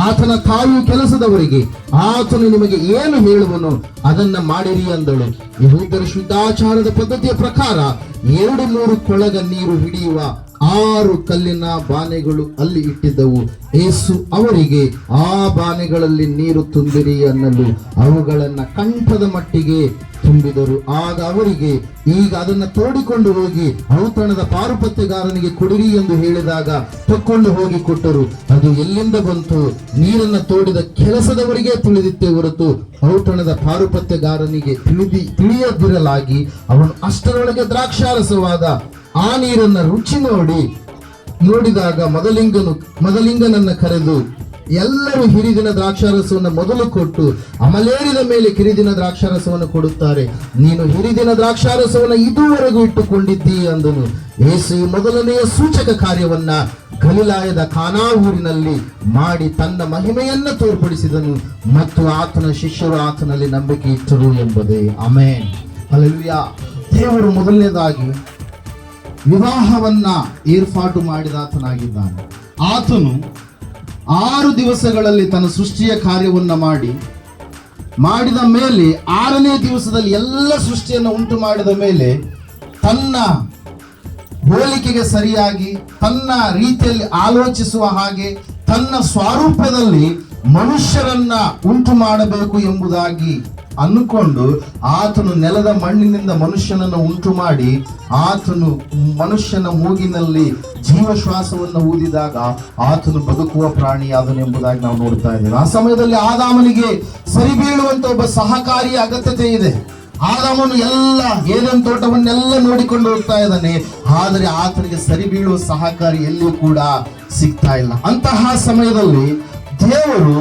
ಆತನ ತಾಯಿ ಕೆಲಸದವರಿಗೆ ಆತನು ನಿಮಗೆ ಏನು ಹೇಳುವನು ಅದನ್ನ ಮಾಡಿರಿ ಅಂದಳು. ಯಹೂದರ ಶುದ್ಧಾಚಾರದ ಪದ್ಧತಿಯ ಪ್ರಕಾರ ಎರಡು ಮೂರು ಕೊಳಗ ನೀರು ಹಿಡಿಯುವ ಆರು ಕಲ್ಲಿನ ಬಾನೆಗಳು ಅಲ್ಲಿ ಇಟ್ಟಿದ್ದವು. ಏಸು ಅವರಿಗೆ, ಆ ಬಾನೆಗಳಲ್ಲಿ ನೀರು ತುಂಬಿರಿ ಅನ್ನಲು ಅವುಗಳನ್ನ ಕಂಠದ ಮಟ್ಟಿಗೆ ತುಂಬಿದರು. ಆಗ ಅವರಿಗೆ, ಈಗ ಅದನ್ನ ತೋಡಿಕೊಂಡು ಹೋಗಿ, ಔತಣದ ಪಾರುಪತ್ಯಗಾರನಿಗೆ ಕೊಡಿರಿ ಎಂದು ಹೇಳಿದಾಗ ತಕ್ಕೊಂಡು ಹೋಗಿ ಕೊಟ್ಟರು. ಅದು ಎಲ್ಲಿಂದ ಬಂತು? ನೀರನ್ನು ತೋಡಿದ ಕೆಲಸದವರಿಗೆ ತಿಳಿದಿತ್ತೆ ಹೊರತು ಔತಣದ ಪಾರುಪತ್ಯಗಾರನಿಗೆ ತಿಳಿದಿ, ತಿಳಿಯದಿರಲಾಗಿ ಅವನು ಅಷ್ಟರೊಳಗೆ ದ್ರಾಕ್ಷಾರಸವಾದ ಆ ನೀರನ್ನ ರುಚಿ ನೋಡಿ ನೋಡಿದಾಗ ಮೊದಲಿಂಗನು ಮೊದಲಿಂಗನನ್ನ ಕರೆದು ಎಲ್ಲರೂ ಹಿರಿದಿನ ದ್ರಾಕ್ಷಾರಸವನ್ನು ಮೊದಲು ಕೊಟ್ಟು ಅಮಲೇರಿದ ಮೇಲೆ ಕಿರಿದಿನ ದ್ರಾಕ್ಷಾರಸವನ್ನು ಕೊಡುತ್ತಾರೆ. ನೀನು ಹಿರಿದಿನ ದ್ರಾಕ್ಷಾರಸವನ್ನು ಇದುವರೆಗೂ ಇಟ್ಟುಕೊಂಡಿದ್ದೀ ಅಂದನು. ಯೇಸು ಮೊದಲನೆಯ ಸೂಚಕ ಕಾರ್ಯವನ್ನ ಗಲಿಲಾಯದ ಖಾನಾ ಊರಿನಲ್ಲಿ ಮಾಡಿ ತನ್ನ ಮಹಿಮೆಯನ್ನ ತೋರ್ಪಡಿಸಿದನು ಮತ್ತು ಆತನ ಶಿಷ್ಯರು ಆತನಲ್ಲಿ ನಂಬಿಕೆ ಇಟ್ಟರು ಎಂಬುದೇ. ಅಮೇನ್ ಅಲ್ಲಲ್ಯ ದೇವರು ಮೊದಲನೇದಾಗಿ ವಿವಾಹವನ್ನ ಏರ್ಪಾಟು ಮಾಡಿದಾತನಾಗಿದ್ದಾನೆ ಆತನು ಆರು ದಿವಸಗಳಲ್ಲಿ ತನ್ನ ಸೃಷ್ಟಿಯ ಕಾರ್ಯವನ್ನು ಮಾಡಿ, ಮಾಡಿದ ಮೇಲೆ ಆರನೇ ದಿವಸದಲ್ಲಿ ಎಲ್ಲ ಸೃಷ್ಟಿಯನ್ನು ಉಂಟು ಮಾಡಿದ ಮೇಲೆ ತನ್ನ ಹೋಲಿಕೆಗೆ ಸರಿಯಾಗಿ, ತನ್ನ ರೀತಿಯಲ್ಲಿ ಆಲೋಚಿಸುವ ಹಾಗೆ, ತನ್ನ ಸ್ವರೂಪದಲ್ಲಿ ಮನುಷ್ಯರನ್ನ ಉಂಟು ಮಾಡಬೇಕು ಎಂಬುದಾಗಿ ಅಂದುಕೊಂಡು ಆತನು ನೆಲದ ಮಣ್ಣಿನಿಂದ ಮನುಷ್ಯನನ್ನು ಉಂಟು ಮಾಡಿ ಆತನು ಮನುಷ್ಯನ ಮೂಗಿನಲ್ಲಿ ಜೀವಶ್ವಾಸವನ್ನು ಊದಿದಾಗ ಆತನು ಬದುಕುವ ಪ್ರಾಣಿಯಾದನು ಎಂಬುದಾಗಿ ನಾವು ನೋಡ್ತಾ ಇದ್ದೇವೆ. ಆ ಸಮಯದಲ್ಲಿ ಆದಾಮನಿಗೆ ಸರಿ ಬೀಳುವಂತ ಒಬ್ಬ ಸಹಕಾರಿಯ ಅಗತ್ಯತೆ ಇದೆ. ಆದಾಮನು ಎಲ್ಲ ಏದನ್ ತೋಟವನ್ನೆಲ್ಲ ನೋಡಿಕೊಂಡು ಹೋಗ್ತಾ ಇದ್ದಾನೆ. ಆದರೆ ಆತನಿಗೆ ಸರಿ ಬೀಳುವ ಸಹಕಾರಿ ಎಲ್ಲಿಯೂ ಕೂಡ ಸಿಗ್ತಾ ಇಲ್ಲ. ಅಂತಹ ಸಮಯದಲ್ಲಿ ದೇವರು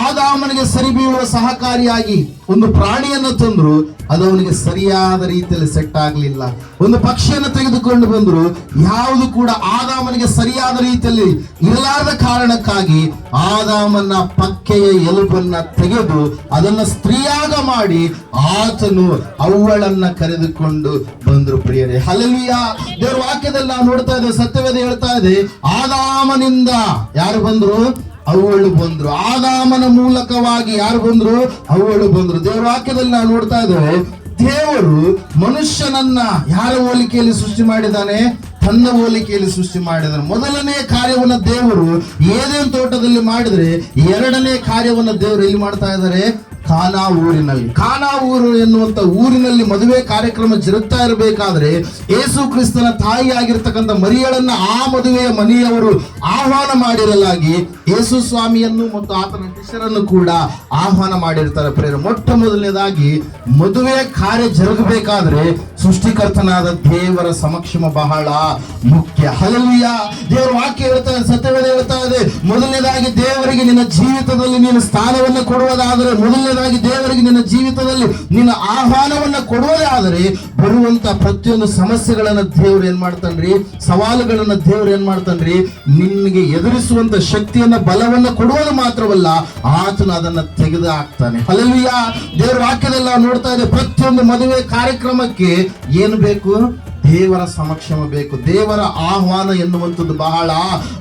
ಆದಾಮನಿಗೆ ಸರಿ ಬೀಳುವ ಸಹಕಾರಿಯಾಗಿ ಒಂದು ಪ್ರಾಣಿಯನ್ನು ತಂದ್ರು, ಅದು ಅವನಿಗೆ ಸರಿಯಾದ ರೀತಿಯಲ್ಲಿ ಸೆಟ್ ಆಗಲಿಲ್ಲ. ಒಂದು ಪಕ್ಷಿಯನ್ನು ತೆಗೆದುಕೊಂಡು ಬಂದ್ರು, ಯಾವುದು ಕೂಡ ಆದಾಮನಿಗೆ ಸರಿಯಾದ ರೀತಿಯಲ್ಲಿ ಇರಲಾರದ ಕಾರಣಕ್ಕಾಗಿ ಆದಾಮನ ಪಕ್ಕೆಯ ಎಲುಬನ್ನ ತೆಗೆದು ಅದನ್ನ ಸ್ತ್ರೀಯಾಗ ಮಾಡಿ ಆತನು ಅವಳನ್ನ ಕರೆದುಕೊಂಡು ಬಂದ್ರು ಪ್ರಿಯರೇ. ಹಲಲಿಯ ದೇವರ ವಾಕ್ಯದಲ್ಲಿ ನಾವು ನೋಡ್ತಾ ಇದ್ದೇವೆ, ಸತ್ಯವೇದ ಹೇಳ್ತಾ ಇದೆ, ಆದಾಮನಿಂದ ಯಾರು ಬಂದ್ರು? ಅವಳು ಬಂದ್ರು. ಆದಾಮನ ಮೂಲಕವಾಗಿ ಯಾರು ಬಂದ್ರು? ಅವಳು ಬಂದ್ರು. ದೇವರ ವಾಕ್ಯದಲ್ಲಿ ನಾವು ನೋಡ್ತಾ ಇದ್ದೇವೆ, ದೇವರು ಮನುಷ್ಯನನ್ನ ಯಾರ ಹೋಲಿಕೆಯಲ್ಲಿ ಸೃಷ್ಟಿ ಮಾಡಿದ್ದಾನೆ? ತನ್ನ ಹೋಲಿಕೆಯಲ್ಲಿ ಸೃಷ್ಟಿ ಮಾಡಿದಾನೆ ಮೊದಲನೇ ಕಾರ್ಯವನ್ನ ದೇವರು ಏದೇನ್ ತೋಟದಲ್ಲಿ ಮಾಡಿದ್ರೆ ಎರಡನೇ ಕಾರ್ಯವನ್ನ ದೇವರು ಎಲ್ಲಿ ಮಾಡ್ತಾ ಇದ್ದಾರೆ? ಖಾನಾ ಊರಿನಲ್ಲಿ. ಖಾನಾ ಊರು ಎನ್ನುವಂತ ಊರಿನಲ್ಲಿ ಮದುವೆ ಕಾರ್ಯಕ್ರಮ ಜರುಗ್ತಾ ಇರಬೇಕಾದ್ರೆ ಯೇಸು ಕ್ರಿಸ್ತನ ತಾಯಿಯಾಗಿರ್ತಕ್ಕಂಥ ಮರಿಯಳನ್ನ ಆ ಮದುವೆಯ ಮನೆಯವರು ಆಹ್ವಾನ ಮಾಡಿರಲಾಗಿ ಯೇಸು ಸ್ವಾಮಿಯನ್ನು ಮತ್ತು ಆತನ ಶಿಷ್ಯರನ್ನು ಕೂಡ ಆಹ್ವಾನ ಮಾಡಿರ್ತಾರೆ ಪ್ರೇರ ಮೊಟ್ಟ ಮೊದಲನೇದಾಗಿ ಮದುವೆ ಕಾರ್ಯ ಜರುಗಬೇಕಾದ್ರೆ ಸೃಷ್ಟಿಕರ್ತನಾದ ದೇವರ ಸಮಕ್ಷಮ ಬಹಳ ಮುಖ್ಯ. ಹಲವಿಯ ದೇವರ ವಾಕ್ಯ ಹೇಳ್ತಾ ಇದೆ, ಸತ್ಯವೇದ ಹೇಳ್ತಾ ಇದೆ. ಮೊದಲನೇದಾಗಿ ದೇವರಿಗೆ ನಿನ್ನ ಜೀವಿತದಲ್ಲಿ ನೀನು ಸ್ಥಾನವನ್ನು ಕೊಡುವುದಾದರೆ ಮೊದಲನೇದಾಗಿ ದೇವರಿಗೆ ನಿನ್ನ ಜೀವಿತದಲ್ಲಿ ನಿನ್ನ ಆಹ್ವಾನವನ್ನ ಕೊಡುವುದೇ ಆದರೆ ಬರುವಂತ ಪ್ರತಿಯೊಂದು ಸಮಸ್ಯೆಗಳನ್ನ ದೇವ್ರು ಏನ್ ಮಾಡ್ತಾನ್ರಿ? ಸವಾಲುಗಳನ್ನ ದೇವ್ರು ಏನ್ ಮಾಡ್ತಾನ್ರಿ? ನಿನ್ಗೆ ಎದುರಿಸುವಂತ ಶಕ್ತಿಯನ್ನ, ಬಲವನ್ನ ಕೊಡುವುದು ಮಾತ್ರವಲ್ಲ, ಆತನು ಅದನ್ನ ತೆಗೆದು ಹಾಕ್ತಾನೆ ಅಲ್ಲಿಯ ದೇವ್ರ ವಾಕ್ಯದಲ್ಲಿ ನೋಡ್ತಾ ಇದೆ ಪ್ರತಿಯೊಂದು ಮದುವೆ ಕಾರ್ಯಕ್ರಮಕ್ಕೆ ಏನು ಬೇಕು? ದೇವರ ಸಮಕ್ಷಮ ಬೇಕು. ದೇವರ ಆಹ್ವಾನ ಎನ್ನುವಂಥದ್ದು ಬಹಳ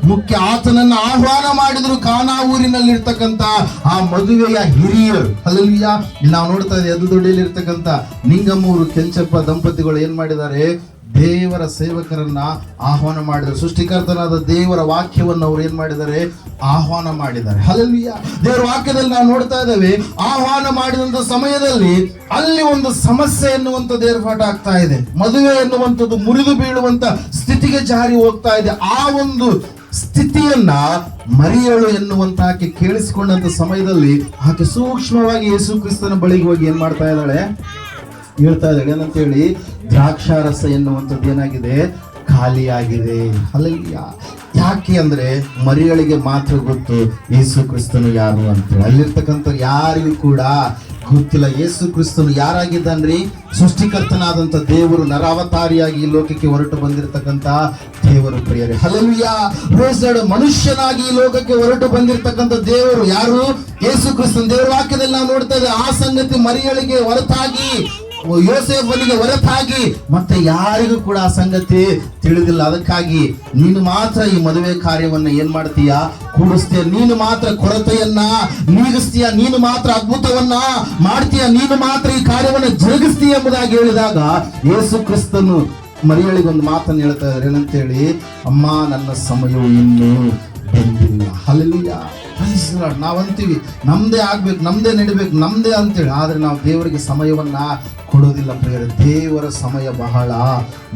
ಮುಖ್ಯ. ಆತನನ್ನ ಆಹ್ವಾನ ಮಾಡಿದ್ರು ಕಾನಾ ಊರಿನಲ್ಲಿರ್ತಕ್ಕಂಥ ಆ ಮದುವೆಯ ಹಿರಿಯರು. ಅಲ್ಲಿಯ ನಾವು ನೋಡ್ತಾ ಇದ್ದೀವಿ ಅದು ದೊಡ್ಡಿಯಲ್ಲಿರ್ತಕ್ಕಂಥ ನಿಂಗಮೂರು ಕೆಂಚಪ್ಪ ದಂಪತಿಗಳು ಏನ್ ಮಾಡಿದ್ದಾರೆ? ದೇವರ ಸೇವಕರನ್ನ ಆಹ್ವಾನ ಮಾಡಿದರು. ಸೃಷ್ಟಿಕರ್ತನಾದ ದೇವರ ವಾಕ್ಯವನ್ನು ಅವ್ರು ಏನ್ ಮಾಡಿದ್ದಾರೆ? ಆಹ್ವಾನ ಮಾಡಿದ್ದಾರೆ. ಅಲ್ಲಿಯ ದೇವರ ವಾಕ್ಯದಲ್ಲಿ ನಾವು ನೋಡ್ತಾ ಇದ್ದೇವೆ, ಆಹ್ವಾನ ಮಾಡಿದಂತ ಸಮಯದಲ್ಲಿ ಅಲ್ಲಿ ಒಂದು ಸಮಸ್ಯೆ ಎನ್ನುವಂಥದ್ದು ಏರ್ಪಾಟ ಆಗ್ತಾ ಇದೆ. ಮದುವೆ ಎನ್ನುವಂಥದ್ದು ಮುರಿದು ಬೀಳುವಂತ ಸ್ಥಿತಿಗೆ ಜಾರಿ ಹೋಗ್ತಾ ಇದೆ. ಆ ಒಂದು ಸ್ಥಿತಿಯನ್ನ ಮರಿಯಳು ಎನ್ನುವಂತ ಆಕೆ ಕೇಳಿಸಿಕೊಂಡಂತ ಸಮಯದಲ್ಲಿ ಆಕೆ ಸೂಕ್ಷ್ಮವಾಗಿ ಯೇಸು ಕ್ರಿಸ್ತನ ಬಳಿಗೆ ಹೋಗಿ ಏನ್ ಮಾಡ್ತಾ ಇದ್ದಾಳೆ? ಹೇಳ್ತಾ ಇದ್ದಾಳೆ ಏನಂತ ಹೇಳಿ ದ್ರಾಕ್ಷಾರಸ ಎನ್ನುವಂಥದ್ದು ಏನಾಗಿದೆ? ಖಾಲಿಯಾಗಿದೆ. ಅಲ್ಲ ಯಾಕೆ ಅಂದ್ರೆ ಮರಿಗಳಿಗೆ ಮಾತ್ರ ಗೊತ್ತು ಯೇಸು ಕ್ರಿಸ್ತನು ಯಾರು ಅಂತೇಳಿ ಅಲ್ಲಿರ್ತಕ್ಕಂಥ ಯಾರಿಗೂ ಕೂಡ ಗೊತ್ತಿಲ್ಲ. ಯೇಸು ಕ್ರಿಸ್ತನು ಯಾರಾಗಿದ್ದಾನ್ರಿ? ಸೃಷ್ಟಿಕರ್ತನಾದಂಥ ದೇವರು, ನರಾವತಾರಿಯಾಗಿ ಈ ಲೋಕಕ್ಕೆ ಹೊರಟು ಬಂದಿರತಕ್ಕಂತ ದೇವರು ಪ್ರಿಯರೇ. ರೋಸಡ್ ಮನುಷ್ಯನಾಗಿ ಈ ಲೋಕಕ್ಕೆ ಹೊರಟು ಬಂದಿರತಕ್ಕಂಥ ದೇವರು ಯಾರು? ಯೇಸು ಕ್ರಿಸ್ತನ್ ದೇವರ. ವಾಕ್ಯದಲ್ಲಿ ನಾವು ನೋಡ್ತಾ ಇದ್ದೇವೆ, ಆ ಸಂಗತಿ ಮರಿಯಳಿಗೆ ಹೊರತಾಗಿ ಯೋಸೇಫನಿಗೆ ಹೊರತಾಗಿ ಮತ್ತೆ ಯಾರಿಗೂ ಕೂಡ ಆ ಸಂಗತಿ ತಿಳಿದಿಲ್ಲ. ಅದಕ್ಕಾಗಿ ನೀನು ಮಾತ್ರ ಈ ಮದುವೆ ಕಾರ್ಯವನ್ನ ಏನ್ ಮಾಡ್ತೀಯ? ಕೂಡಿಸ್ತೀಯ? ನೀನು ಮಾತ್ರ ಕೊರತೆಯನ್ನ ನೀಗಿಸ್ತೀಯ? ನೀನು ಮಾತ್ರ ಅದ್ಭುತವನ್ನ ಮಾಡ್ತೀಯ? ನೀನು ಮಾತ್ರ ಈ ಕಾರ್ಯವನ್ನ ಜರುಗಿಸ್ತೀಯ ಎಂಬುದಾಗಿ ಹೇಳಿದಾಗ ಯೇಸು ಕ್ರಿಸ್ತನು ಮರಿಯಳಿಗೊಂದು ಮಾತನ್ನು ಹೇಳ್ತಾ ಏನಂತ ಏನಂತೇಳಿ? ಅಮ್ಮ, ನನ್ನ ಸಮಯವು ಇನ್ನೂ ಬಂದಿಲ್ಲ. ಹಲಲಿಯ ನಾವಂತೀವಿ. ನಮ್ದೇ ಆಗ್ಬೇಕು, ನಮ್ದೇ ನಡಿಬೇಕು, ನಮ್ದೇ ಅಂತೇಳಿ. ಆದ್ರೆ ನಾವು ದೇವರಿಗೆ ಸಮಯವನ್ನ ಕೊಡೋದಿಲ್ಲ ಪ್ರಿಯರ. ದೇವರ ಸಮಯ ಬಹಳ.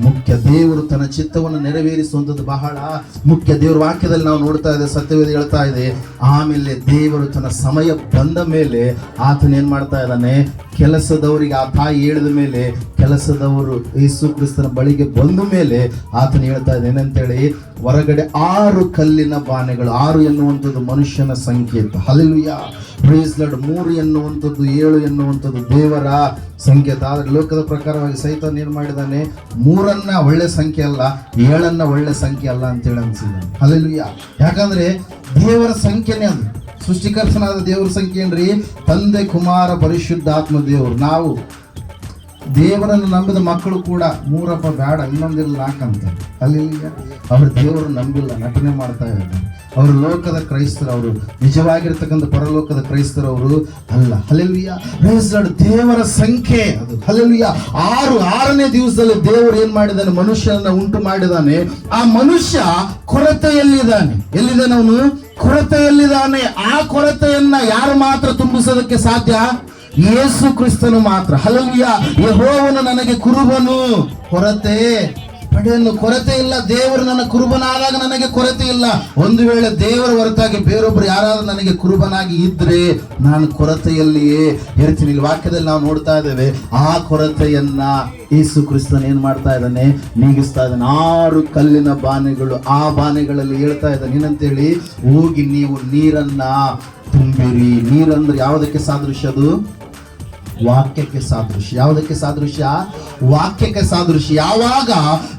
ಮುಖ್ಯ ದೇವರು ತನ್ನ ಚಿತ್ತವನ್ನು ನೆರವೇರಿಸುವಂಥದ್ದು ಬಹಳ. ಮುಖ್ಯ ದೇವರ ವಾಕ್ಯದಲ್ಲಿ ನಾವು ನೋಡ್ತಾ ಇದೆ ಸತ್ಯವೇದ ಹೇಳ್ತಾ ಇದೆ. ಆಮೇಲೆ ದೇವರು ತನ್ನ ಸಮಯ ಬಂದ ಮೇಲೆ ಆತನ ಏನು ಮಾಡ್ತಾ ಇದ್ದಾನೆ? ಕೆಲಸದವರಿಗೆ ಆ ತಾಯಿ ಹೇಳಿದ ಮೇಲೆ, ಕೆಲಸದವರು ಯೇಸು ಕ್ರಿಸ್ತನ ಬಳಿಗೆ ಬಂದ ಮೇಲೆ ಆತನ ಹೇಳ್ತಾ ಇದ್ದಾನೆ, ಏನಂತೇಳಿ? ಹೊರಗಡೆ ಆರು ಕಲ್ಲಿನ ಬಾನೆಗಳು, ಆರು ಎನ್ನುವಂಥದ್ದು ಮನುಷ್ಯನ ಸಂಕೇತ. ಹಲಲುಯ ಪ್ರೈಸ್ ಲಾರ್ಡ್ ಮೂರು ಎನ್ನುವಂಥದ್ದು, ಏಳು ಎನ್ನುವಂಥದ್ದು ದೇವರ ಸಂಕೇತ. ಆದರೆ ಲೋಕದ ಪ್ರಕಾರವಾಗಿ ಸಹಿತ ನೀನು ಮಾಡಿದಾನೆ ಮೂರನ್ನ ಒಳ್ಳೆ ಸಂಖ್ಯೆ ಅಲ್ಲ, ಏಳನ್ನ ಒಳ್ಳೆ ಸಂಖ್ಯೆ ಅಲ್ಲ ಅಂತೇಳಿ ಅನ್ಸಿದ್ದಾನೆ. ಅಲ್ಲಿ ಯಾಕಂದ್ರೆ ದೇವರ ಸಂಖ್ಯೆನೇ ಅದು. ಸೃಷ್ಟಿಕರ್ತನಾದ ದೇವರ ಸಂಖ್ಯೆ ಏನ್ರಿ? ತಂದೆ, ಕುಮಾರ, ಪರಿಶುದ್ಧಾತ್ಮ ದೇವರು. ನಾವು ದೇವರನ್ನು ನಂಬಿದ ಮಕ್ಕಳು ಕೂಡ ಮೂರಪ್ಪ ಬೇಡ, ಇನ್ನೊಂದಿಲ್ಲ ನಾಲ್ಕಂತ ಅಲ್ಲಿ ಅವರು ದೇವರು ನಂಬಿಲ್ಲ, ನಟನೆ ಮಾಡ್ತಾ ಇದ್ದಾರೆ. ಅವರು ಲೋಕದ ಕ್ರೈಸ್ತರು, ಅವರು ನಿಜವಾಗಿರ್ತಕ್ಕಂಥ ಪರಲೋಕದ ಕ್ರೈಸ್ತರು ಅವರು ಅಲ್ಲ. ಹಲೆಲುಯ್ಯ ದೇವರ ಸಂಖ್ಯೆ ಅದು. ಹಲೆಲುಯ್ಯ ಆರು, ಆರನೇ ದಿವಸದಲ್ಲಿ ದೇವರು ಏನ್ ಮಾಡಿದಾನೆ ಮನುಷ್ಯನನ್ನ ಉಂಟು ಮಾಡಿದಾನೆ ಆ ಮನುಷ್ಯ ಕೊರತೆಯಲ್ಲಿದ್ದಾನೆ. ಎಲ್ಲಿದ್ದಾನೆ ಅವನು? ಕೊರತೆಯಲ್ಲಿದ್ದಾನೆ. ಆ ಕೊರತೆಯನ್ನ ಯಾರು ಮಾತ್ರ ತುಂಬಿಸೋದಕ್ಕೆ ಸಾಧ್ಯ? ಯೇಸು ಕ್ರಿಸ್ತನು ಮಾತ್ರ. ಹಲವಿಯ ಯಹೋವನು ನನಗೆ ಕುರುಬನು. ಕೊರತೆ. ಪಡೆಯನ್ನು ಕೊರತೆ ಇಲ್ಲ. ದೇವರು ನನ್ನ ಕುರುಬನಾದಾಗ ನನಗೆ ಕೊರತೆ ಇಲ್ಲ. ಒಂದು ವೇಳೆ ದೇವರ ಹೊರತಾಗಿ ಬೇರೊಬ್ಬರು ಯಾರಾದರೂ ನನಗೆ ಕುರುಬನಾಗಿ ಇದ್ರೆ ನಾನು ಕೊರತೆಯಲ್ಲಿಯೇ ಇರ್ತೀನಿ. ಇಲ್ಲಿ ವಾಕ್ಯದಲ್ಲಿ ನಾವು ನೋಡ್ತಾ ಇದ್ದೇವೆ, ಆ ಕೊರತೆಯನ್ನ ಯೇಸು ಕ್ರಿಸ್ತನ್ ಏನ್ ಮಾಡ್ತಾ ಇದ್ದಾನೆ? ನೀಗಿಸ್ತಾ ಇದ್ದಾನೆ. ಆರು ಕಲ್ಲಿನ ಬಾನೆಗಳು ಆ ಬಾನೆಗಳಲ್ಲಿ ಹೇಳ್ತಾ ಇದ್ದಾನೆ. ಏನಂತೇಳಿ? ಹೋಗಿ ನೀವು ನೀರನ್ನ ತುಂಬಿರಿ. ನೀರಂದ್ರೆ ಯಾವುದಕ್ಕೆ ಸಾದೃಶ್ಯ ಅದು? ವಾಕ್ಯಕ್ಕೆ ಸಾದೃಶ್ಯ. ಯಾವುದಕ್ಕೆ ಸಾದೃಶ್ಯ? ವಾಕ್ಯಕ್ಕೆ ಸಾದೃಶ್ಯ. ಯಾವಾಗ?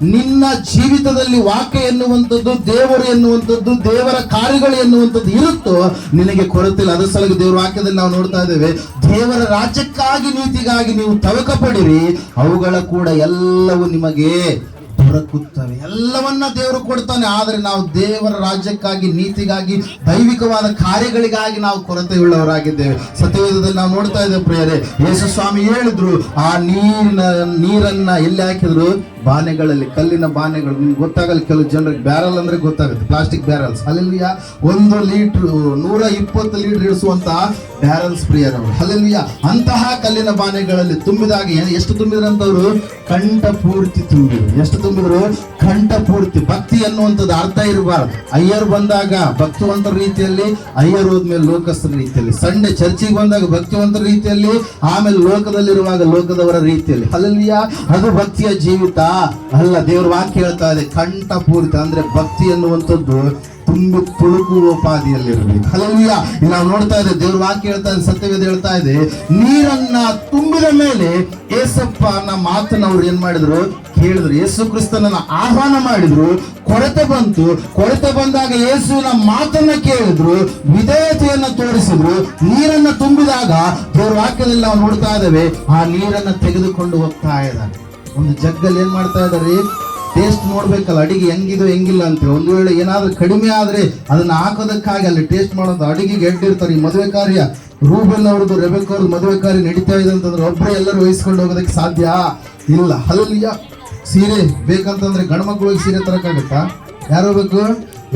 ನಿನ್ನ ಜೀವಿತದಲ್ಲಿ ವಾಕ್ಯ ಎನ್ನುವಂಥದ್ದು, ದೇವರು ಎನ್ನುವಂಥದ್ದು, ದೇವರ ಕಾರ್ಯಗಳು ಎನ್ನುವಂಥದ್ದು ಇರುತ್ತೋ, ನಿನಗೆ ಕೊರತಿಲ್ಲ. ಅದರ ಸಲುವಾಗಿ ದೇವರ ವಾಕ್ಯದಲ್ಲಿ ನಾವು ನೋಡ್ತಾ ಇದ್ದೇವೆ, ದೇವರ ರಾಜ್ಯಕ್ಕಾಗಿ, ನೀತಿಗಾಗಿ ನೀವು ತವಕ ಪಡಿರಿ ಅವುಗಳ ಕೂಡ ಎಲ್ಲವೂ ನಿಮಗೆ ದೊರಕುತ್ತವೆ ಎಲ್ಲವನ್ನ ದೇವರು ಕೊಡ್ತಾನೆ. ಆದರೆ ನಾವು ದೇವರ ರಾಜ್ಯಕ್ಕಾಗಿ, ನೀತಿಗಾಗಿ, ದೈವಿಕವಾದ ಕಾರ್ಯಗಳಿಗಾಗಿ ನಾವು ಕೊರತೆ ಉಳ್ಳವರಾಗಿದ್ದೇವೆ ಸತ್ಯವೇದದಲ್ಲಿ ನಾವು ನೋಡ್ತಾ ಇದ್ದೇವೆ ಪ್ರಿಯರೇ ಯೇಸು ಸ್ವಾಮಿ ಹೇಳಿದ್ರು, ಆ ನೀರಿನ, ನೀರನ್ನ ಎಲ್ಲಿ ಹಾಕಿದ್ರು? ಬಾನೆಗಳಲ್ಲಿ, ಕಲ್ಲಿನ ಬಾನೆಗಳು. ನಿಮ್ಗೆ ಗೊತ್ತಾಗಲ್ಲ, ಕೆಲವು ಜನರಿಗೆ ಬ್ಯಾರಲ್ ಅಂದ್ರೆ ಗೊತ್ತಾಗುತ್ತೆ. ಪ್ಲಾಸ್ಟಿಕ್ ಬ್ಯಾರಲ್ಸ್ ಅಲ್ಲಿಯ ಒಂದು ಲೀಟ್ರ್, ನೂರ ಇಪ್ಪತ್ತು ಲೀಟರ್ ಇಳಿಸುವಂತಹ ಬ್ಯಾರಲ್ಸ್ ಪ್ರಿಯರ್ ಅವರು ಅಲ್ಲಿಯ ಅಂತಹ ಕಲ್ಲಿನ ಬಾನೆಗಳಲ್ಲಿ ತುಂಬಿದಾಗ ಎಷ್ಟು ತುಂಬಿದ್ರಂತವ್ರು? ಕಂಠ ಪೂರ್ತಿ ತುಂಬಿದ್ರು. ಎಷ್ಟು ತುಂಬಿದ್ರು? ಕಂಠ ಪೂರ್ತಿ, ಭಕ್ತಿ ಅನ್ನುವಂಥದ್ದು ಅರ್ಥ ಇರಬಾರ್ದು. ಅಯ್ಯರು ಬಂದಾಗ ಭಕ್ತಿವಂತರ ರೀತಿಯಲ್ಲಿ, ಅಯ್ಯರು ಹೋದ್ಮೇಲೆ ಲೋಕಸ್ಥರ ರೀತಿಯಲ್ಲಿ, ಸಂಡೆ ಚರ್ಚಿಗೆ ಬಂದಾಗ ಭಕ್ತಿವಂತರ ರೀತಿಯಲ್ಲಿ, ಆಮೇಲೆ ಲೋಕದಲ್ಲಿರುವಾಗ ಲೋಕದವರ ರೀತಿಯಲ್ಲಿ. ಅಲ್ಲಿಯ ಅದು ಭಕ್ತಿಯ ಜೀವಿತ ಅಲ್ಲ, ದೇವರು ವಾಕ್ಯ ಹೇಳ್ತಾ ಇದೆ ಕಂಠ ಪೂರ್ತಿ, ಅಂದ್ರೆ ಭಕ್ತಿ ಅನ್ನುವಂಥದ್ದು ತುಂಬಿ ತುಳುಕುವ ಉಪಾದಿಯಲ್ಲಿರಬೇಕು ಹಲವಿಯ ನಾವು ನೋಡ್ತಾ ಇದ್ದೇವೆ, ದೇವ್ರ ವಾಕ್ಯ ಹೇಳ್ತಾ ಇದೆ, ಸತ್ಯವೇದ ಹೇಳ್ತಾ ಇದೆ, ನೀರನ್ನ ತುಂಬಿದ ಮೇಲೆ ಏಸಪ್ಪನ ಮಾತನ್ನ ಅವ್ರು ಏನ್ ಮಾಡಿದ್ರು? ಕೇಳಿದ್ರು. ಯೇಸು ಕ್ರಿಸ್ತನನ್ನ ಆಹ್ವಾನ ಮಾಡಿದ್ರು. ಕೊರತೆ ಬಂತು. ಕೊರತೆ ಬಂದಾಗ ಯೇಸುವಿನ ಮಾತನ್ನ ಕೇಳಿದ್ರು. ವಿಧೇಯತೆಯನ್ನ ತೋರಿಸಿದ್ರು. ನೀರನ್ನ ತುಂಬಿದಾಗ ದೇವ್ರ ವಾಕ್ಯದಲ್ಲಿ ನಾವು ನೋಡ್ತಾ ಇದ್ದೇವೆ, ಆ ನೀರನ್ನ ತೆಗೆದುಕೊಂಡು ಹೋಗ್ತಾ ಇದ್ದಾರೆ. ಒಂದು ಜಗ್ಗಲ್ಲಿ ಏನ್ ಮಾಡ್ತಾ ಇದ್ದಾರೆ? ಟೇಸ್ಟ್ ನೋಡ್ಬೇಕಲ್ಲ, ಅಡಿಗೆ ಹೆಂಗಿದು ಹೆಂಗಿಲ್ಲ ಅಂತೇಳಿ ಒಂದು ವೇಳೆ ಏನಾದ್ರೂ ಕಡಿಮೆ ಆದ್ರೆ ಅದನ್ನ ಹಾಕೋದಕ್ಕಾಗಿ ಅಲ್ಲಿ ಟೇಸ್ಟ್ ಮಾಡೋದು ಅಡಿಗೆಗೆ ಎಡ್ಡಿರ್ತಾರೆ ಈ ಮದುವೆ ಕಾರ್ಯ ರೂಬೆಲ್ ಅವ್ರದ್ದು, ರೆಬೆಕ್ ಅವ್ರದ್ದು ಮದುವೆ ಕಾರ್ಯ ನಡೀತಾ ಇದೆ ಅಂತಂದ್ರೆ ಒಬ್ಬರೇ ಎಲ್ಲರೂ ವಹಿಸ್ಕೊಂಡು ಹೋಗೋದಕ್ಕೆ ಸಾಧ್ಯ? ಇಲ್ಲ. ಹಲಲಿಯ ಸೀರೆ ಬೇಕಂತಂದ್ರೆ ಗಂಡು ಸೀರೆ ತರಕಾಗುತ್ತಾ ಯಾರೋ ಬೇಕು?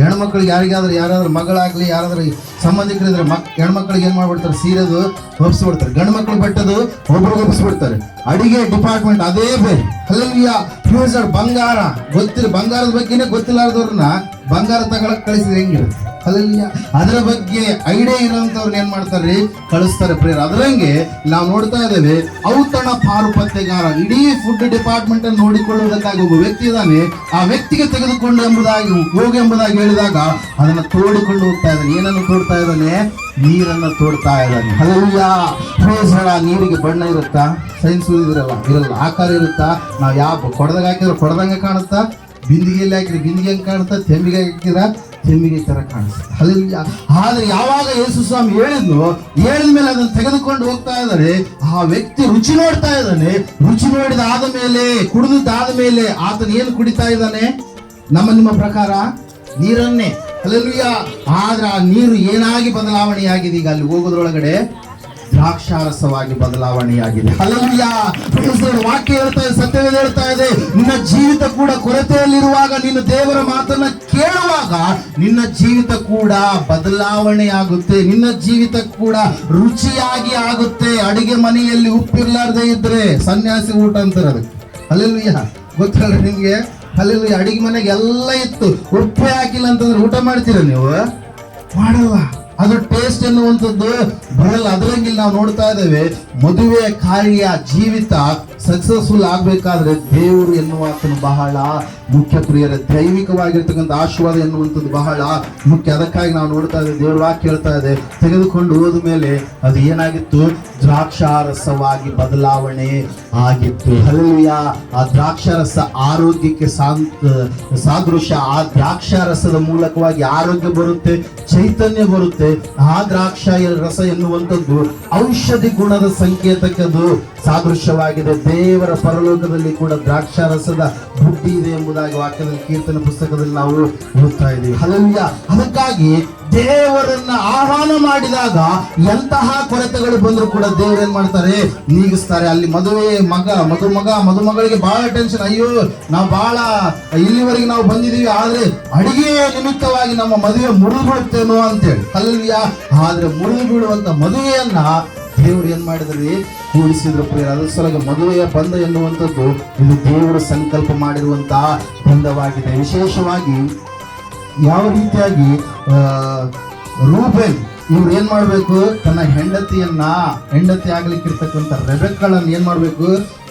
ಹೆಣ್ಮಕ್ಳಿಗೆ ಯಾರಿಗಾದ್ರೂ ಯಾರಾದ್ರೂ ಮಗಳಾಗ್ಲಿ, ಯಾರಾದ್ರೂ ಸಂಬಂಧಿಕರಿದ್ರೆ ಮಕ್ ಹೆಣ್ಮಕ್ಳಿಗೆ ಏನು ಮಾಡ್ಬಿಡ್ತಾರೆ? ಸೀರೆದು ಒಪ್ಸ್ಬಿಡ್ತಾರೆ. ಗಂಡು ಮಕ್ಳು ಬಟ್ಟದು ಒಬ್ರಿಗೆ ಒಪ್ಸ್ಬಿಡ್ತಾರೆ. ಅಡಿಗೆ ಡಿಪಾರ್ಟ್ಮೆಂಟ್ ಅದೇ ಬೇರೆ. ಅಲ್ಲಿಯ ಫ್ಯೂಸರ್ ಬಂಗಾರ. ಗೊತ್ತಿಲ್ಲ, ಬಂಗಾರದ ಬಗ್ಗೆನೇ ಗೊತ್ತಿಲ್ಲಾರ್ದವ್ರನ್ನ ಬಂಗಾರ ತಗೊಳಕ್ ಕಳಿಸಿದ್ರೆ ಹೆಂಗಿರುತ್ತೆ? ಅದಲ್ಲ ಅದರ ಬಗ್ಗೆ ಐಡಿಯಾ ಇರೋಂಥವ್ರನ್ನ ಏನ್ ಮಾಡ್ತಾರೆ ಕಳಿಸ್ತಾರೆ ಪ್ರೇರ ಅದರಂಗೆ ನಾವು ನೋಡ್ತಾ ಇದ್ದೇವೆ, ಔತಣ ಪಾರುಪತ್ಯಗಾರ ಇಡೀ ಫುಡ್ ಡಿಪಾರ್ಟ್ಮೆಂಟ್ ಅನ್ನು ನೋಡಿಕೊಳ್ಳುವುದಕ್ಕಾಗಿ ಒಬ್ಬ ವ್ಯಕ್ತಿ ಇದ್ದಾನೆ. ಆ ವ್ಯಕ್ತಿಗೆ ತೆಗೆದುಕೊಂಡು ಎಂಬುದಾಗಿ, ಹೋಗಿ ಎಂಬುದಾಗಿ ಹೇಳಿದಾಗ ಅದನ್ನ ತೋಡಿಕೊಂಡು ಹೋಗ್ತಾ ಇದ್ದಾನೆ. ಏನನ್ನು ತೋಡ್ತಾ ಇದ್ದಾನೆ? ನೀರನ್ನ ತೋಡ್ತಾ ಇದ್ದಾನೆ. ಹಲವಿಯ ಹೋಸಳ ನೀರಿಗೆ ಬಣ್ಣ ಇರುತ್ತಾ? ಸೈನ್ಸ್ ಇರಲ್ಲ ಇರಲ್ಲ. ಆಕಾರ ಇರುತ್ತಾ? ನಾವು ಯಾವ ಕೊಡದಾಗ ಹಾಕಿದ್ರೆ ಕೊಡದಂಗೆ ಕಾಣುತ್ತಾ? ಬಿಂದಿಗೆಯಲ್ಲಿ ಹಾಕಿದ್ರೆ ಬಿಂದಿಗೆ ಹೆಂಗೆ ಕಾಣುತ್ತಾ, ತೆಂಬಿಗೆ ಹಾಕಿರ ತೆಂಬಿಗೆ ತರ ಕಾಣಿಸುತ್ತೆ ಅಲ್ಲಿ ಆದ್ರೆ ಯಾವಾಗ ಯೇಸು ಸ್ವಾಮಿ ಹೇಳಿದ್ನು, ಹೇಳಿದ ಮೇಲೆ ಅದನ್ನು ತೆಗೆದುಕೊಂಡು ಹೋಗ್ತಾ ಇದ್ದಾರೆ, ಆ ವ್ಯಕ್ತಿ ರುಚಿ ನೋಡ್ತಾ ಇದ್ದಾನೆ. ರುಚಿ ನೋಡಿದ ಆದ ಮೇಲೆ ಕುಡಿದಾದ ಮೇಲೆ ಆತನ ಏನು ಕುಡಿತಾ ಇದ್ದಾನೆ? ನಮ್ಮ ನಿಮ್ಮ ಪ್ರಕಾರ ನೀರನ್ನೇ. ಅಲ್ಲಿ ಆದ್ರೆ ಆ ನೀರು ಏನಾಗಿ ಬದಲಾವಣೆಯಾಗಿದೆ ಈಗ ಅಲ್ಲಿ ಹೋಗೋದ್ರೊಳಗಡೆ? ದ್ರಾಕ್ಷಾರಸವಾಗಿ ಬದಲಾವಣೆಯಾಗಿದೆ. ವಾಕ್ಯ ಹೇಳ್ತಾ ಇದೆ ಸತ್ಯವೇ ಹೇಳ್ತಾ ಇದೆ. ನಿನ್ನ ಜೀವಿತ ಕೂಡ ಕೊರತೆಯಲ್ಲಿರುವಾಗ ನೀನು ದೇವರ ಮಾತನ್ನ ಕೇಳುವಾಗ ನಿನ್ನ ಜೀವಿತ ಕೂಡ ಬದಲಾವಣೆ ಆಗುತ್ತೆ. ನಿನ್ನ ಜೀವಿತ ಕೂಡ ರುಚಿಯಾಗಿ ಆಗುತ್ತೆ. ಅಡಿಗೆ ಮನೆಯಲ್ಲಿ ಉಪ್ಪಿರ್ಲಾರ್ದೆ ಇದ್ರೆ ಸನ್ಯಾಸಿ ಊಟ ಅಂತಾರೆ ಅದಕ್ಕೆ. ಅಲ್ಲೆಲ್ಲೂಯ್ಯ ಗೊತ್ತಲ್ಲ ನಿಮ್ಗೆ? ಅಲ್ಲಿ ಅಡಿಗೆ ಮನೆಗೆ ಎಲ್ಲ ಇತ್ತು. ಉಪ್ಪೆ ಹಾಕಿಲ್ಲ ಅಂತಂದ್ರೆ ಊಟ ಮಾಡ್ತೀರಾ ನೀವು? ಮಾಡಲ್ಲ. ಅದು ಟೇಸ್ಟ್ ಎನ್ನುವಂಥದ್ದು ಬರಲ್ಲ ಅದರಂಗಿಲ್ಲ ನಾವು ನೋಡ್ತಾ ಇದ್ದೇವೆ. ಮದುವೆ ಕಾರ್ಯ ಜೀವಿತ ಸಕ್ಸಸ್ಫುಲ್ ಆಗ್ಬೇಕಾದ್ರೆ ದೇವರು ಎನ್ನುವಾತನು ಬಹಳ ಮುಖ್ಯ ಪ್ರಿಯರ. ದೈವಿಕವಾಗಿರ್ತಕ್ಕಂಥ ಆಶೀರ್ವಾದ ಎನ್ನುವಂಥದ್ದು ಬಹಳ ಮುಖ್ಯ. ಅದಕ್ಕಾಗಿ ನಾವು ನೋಡ್ತಾ ಇದ್ದೇವೆ. ದೇವರು ವಾಕ್ಯ ಹೇಳ್ತಾ ಇದೆ. ತೆಗೆದುಕೊಂಡು ಹೋದ ಮೇಲೆ ಅದು ಏನಾಗಿತ್ತು? ದ್ರಾಕ್ಷಾರಸವಾಗಿ ಬದಲಾವಣೆ ಆಗಿತ್ತು. ಹಲ್ಲೆಲೂಯ, ಆ ದ್ರಾಕ್ಷಾರಸ ಆರೋಗ್ಯಕ್ಕೆ ಸಾದೃಶ್ಯ. ಆ ದ್ರಾಕ್ಷಾರಸದ ಮೂಲಕವಾಗಿ ಆರೋಗ್ಯ ಬರುತ್ತೆ, ಚೈತನ್ಯ ಬರುತ್ತೆ. ಆ ದ್ರಾಕ್ಷ ರಸ ಎನ್ನುವಂಥದ್ದು ಔಷಧಿ ಗುಣದ ಸಂಕೇತಕ್ಕೆ ಅದು ಸಾದೃಶ್ಯವಾಗಿದೆ. ದೇವರ ಪರಲೋಕದಲ್ಲಿ ಕೂಡ ದ್ರಾಕ್ಷಾರಸದ ಬುದ್ಧಿ ಇದೆ ಎಂಬುದಾಗಿ ವಾಕ್ಯದಲ್ಲಿ ಕೀರ್ತನ ಪುಸ್ತಕದಲ್ಲಿ ನಾವು ಓದ್ತಾ ಇದ್ದೀವಿ. ಅದಕ್ಕಾಗಿ ದೇವರನ್ನ ಆಹ್ವಾನ ಮಾಡಿದಾಗ ಎಂತಹ ಕೊರತೆಗಳು ಬಂದರೂ ಕೂಡ ದೇವರು ಏನ್ ಮಾಡ್ತಾರೆ? ನೀಗಿಸ್ತಾರೆ. ಅಲ್ಲಿ ಮದುವೆ ಮಗ, ಮದುಮಗ, ಮದುಮಗಳಿಗೆ ಬಹಳ ಟೆನ್ಷನ್ ಅಯ್ಯೋ, ನಾವು ಬಹಳ ಇಲ್ಲಿವರೆಗೆ ನಾವು ಬಂದಿದೀವಿ ಆದ್ರೆ ಅಡಿಗೆ ನಿಮಿತ್ತವಾಗಿ ನಮ್ಮ ಮದುವೆ ಮುರಿದು ಬಿಡುತ್ತೇನೋ ಅಂತೇಳಿ. ಅಲ್ಲಿಯ. ಆದ್ರೆ ಮುರಿದು ಮದುವೆಯನ್ನ ದೇವರು ಏನ್ ಮಾಡಿದ್ರಿ? ಕೂಡಿಸಿದ್ರು ಪ್ರಿಯರ. ಅದ್ರ ಸಲಗ ಮದುವೆಯ ಬಂಧ ಎನ್ನುವಂಥದ್ದು ಇಲ್ಲಿ ದೇವರು ಸಂಕಲ್ಪ ಮಾಡಿರುವಂತಹ ಬಂಧವಾಗಿದೆ. ವಿಶೇಷವಾಗಿ ಯಾವ ರೀತಿಯಾಗಿ ರೂಬೆನ್ ಇವ್ರು ಏನ್ ಮಾಡ್ಬೇಕು? ತನ್ನ ಹೆಂಡತಿಯನ್ನ ಹೆಂಡತಿ ಆಗ್ಲಿಕ್ಕಿರ್ತಕ್ಕಂಥ ರೆಬೆಕ್ಕಳನ್ನ ಏನ್ ಮಾಡ್ಬೇಕು?